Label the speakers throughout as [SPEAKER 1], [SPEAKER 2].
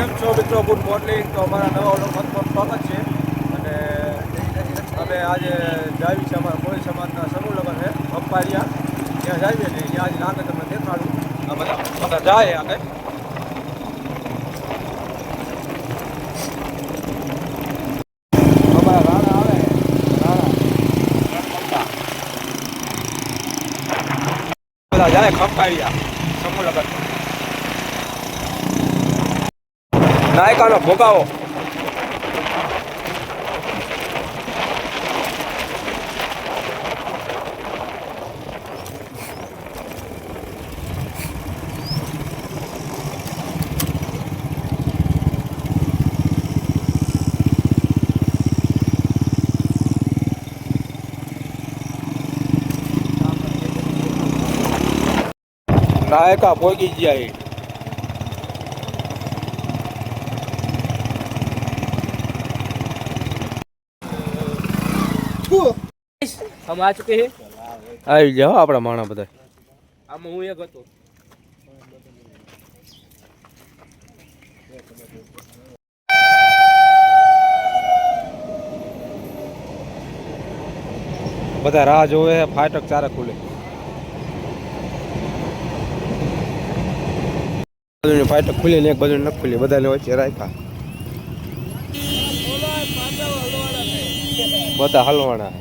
[SPEAKER 1] કેમ છો મિત્રો? Good morning. તો અમારા નવા લોકમતમાં સ્વાગત છે. અને અમે આજે જાવી છે અમારા કોળી સમાજના સમૂહ લગ્ન છે અંપારિયા ત્યાં જાવીએ છીએ. ત્યાં આજે લાગે તમને દેખાડું. બધા બધા જાય આગળ અમારા રાણા આવે. રાણા. બધા જાય ખંભાળિયા સમૂહ લગ્ન નાયકાનો ભોગાવો નાયકા ભોગી ગયા
[SPEAKER 2] હમ આ ચૂકી
[SPEAKER 1] આવી જાઓ આપણા માણા બધા.
[SPEAKER 2] આમાં હું એક હતો.
[SPEAKER 1] બધા રાહ જોવે છે ફાટક ચારે ખુલે. ફાટક ખુલી ને એક બાજુ ન ખુલી બધાને વચ્ચે રાખ્યા. બધા હલવાના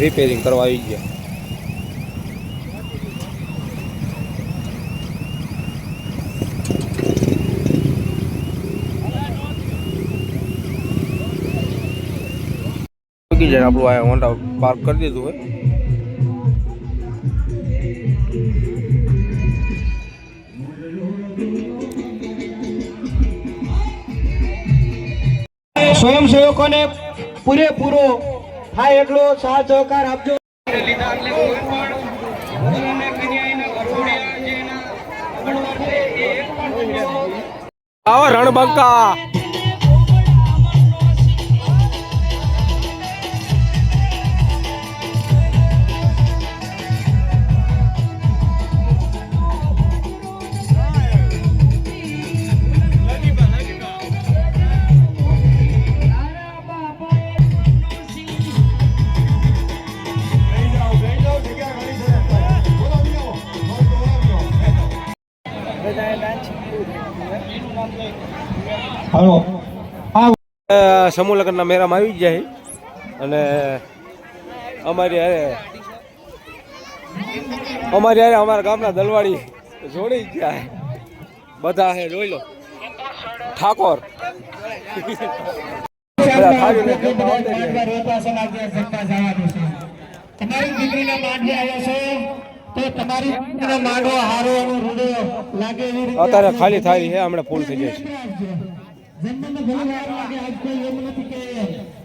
[SPEAKER 1] રિપેરિંગ કરવા આવી ગયા. આપણું આ હોન્ડા પાર્ક કરી દીધું હોય.
[SPEAKER 3] સ્વયંસેવકોને પૂરેપૂરો થાય એટલો સાથ સહકાર આપજો.
[SPEAKER 1] આવો રણબંકા.
[SPEAKER 3] હાલો.
[SPEAKER 1] હા સમૂહ લગ્નના મેળામાં આવી જાય. અને અમારી અરે અમારી અરે અમારા ગામના દલવાડી જોડી ગયા. બધા છે જોઈ લો. ઠાકોર.
[SPEAKER 3] તમારી દીકરીને માંડવે આવ્યો છે?
[SPEAKER 1] અત્યારે ખાલી થાળી છે હમણાં ફૂલ થઈ જાય છે.
[SPEAKER 3] જમવામાં ઘણી વાર લાગે આજ કોઈ એમ નથી કે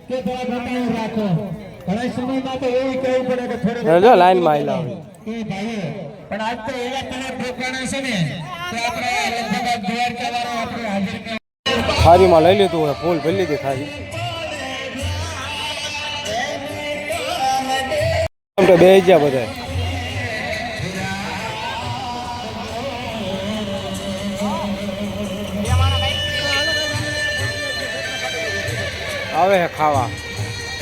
[SPEAKER 3] કે થોડા ઘટાડો રાખો. ઘણા સમયમાં તો એવું કહેવું પડે કે થોડો
[SPEAKER 1] જો લાઈનમાં આવેલા હોય
[SPEAKER 3] એ ભાઈ પણ આજ તો એવા તને ઠોકાણા છે ને તો આપણે લગભગ દ્વારકા વાળો આપણે હાજર
[SPEAKER 1] થાળીમાં લઈ લીધું હોય ફૂલ ભરી લીધી થાળી બે ગયા બધા. આવે હે ખાવા.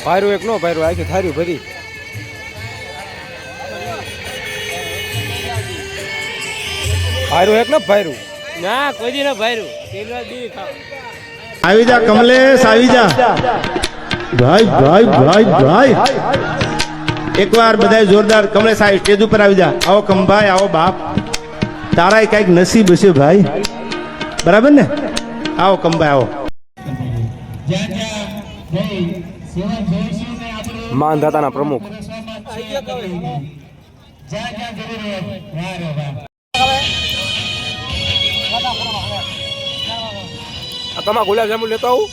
[SPEAKER 1] ભાર્યું એક નો ભાર્યું આખી થાર્યું ભરી. ભાર્યું એક ને ભાર્યું
[SPEAKER 2] ના કોઈ દી ના દી
[SPEAKER 4] આવી જા કમલેશ આવી જા. ભાઈ ભાઈ ભાઈ ભાઈ. એકવાર બધાય જોરદાર કમલેશ આવી સ્ટેજ ઉપર આવી જા. આવો કમભાઈ આવો બાપ. તારા કંઈક નસીબ હશે ભાઈ. બરાબર ને? આવો કમભાઈ આવો.
[SPEAKER 3] જ્યાં જ્યાં જઈ સેવા જોઈશું ને આપણે
[SPEAKER 1] માનધાતાના પ્રમુખ.
[SPEAKER 3] તમા જ્યાં જરૂર હોય વાહ રે વાહ
[SPEAKER 1] આ તમારા ગુલાબ જાંબુ લેતો આવું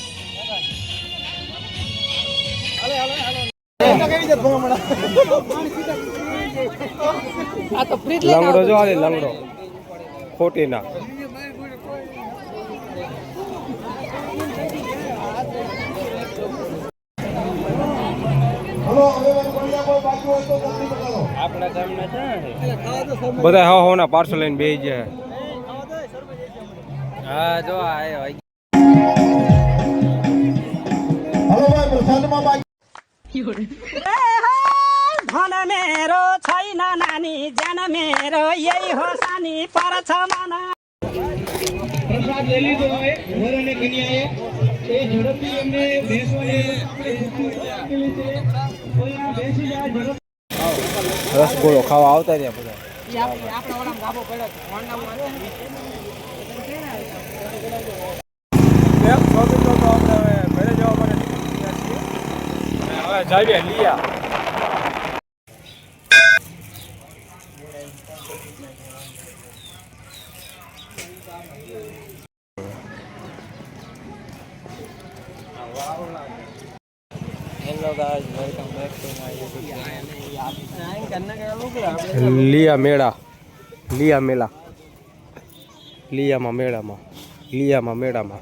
[SPEAKER 1] લંગડો જો આલે લંગડો. ખોટી ના
[SPEAKER 3] હલો હવે કોણિયા કોઈ બાકી હોય તો જલ્દી બતાવો
[SPEAKER 2] આપણા ગામના છે ને
[SPEAKER 1] બધા હવા હવાના પાર્સલ લઈને બેસી ગયા
[SPEAKER 2] હા જો આયો
[SPEAKER 3] હલો ભાઈ પ્રસાદમાં બાકી
[SPEAKER 5] ધન मेरो छैन नानी ज्यान मेरो यही हो सानी पर्छ मन
[SPEAKER 3] પ્રસાદ લઈ લીધો હોય વર અને કન્યાએ એ ઝડપથી એમને
[SPEAKER 1] રસગોળો ખાવા આવતા રહ્યા બધા. કેમ? છો લીયા મેળા લીયા મેળા લીયામાં મેળામાં લીયામાં મેળામાં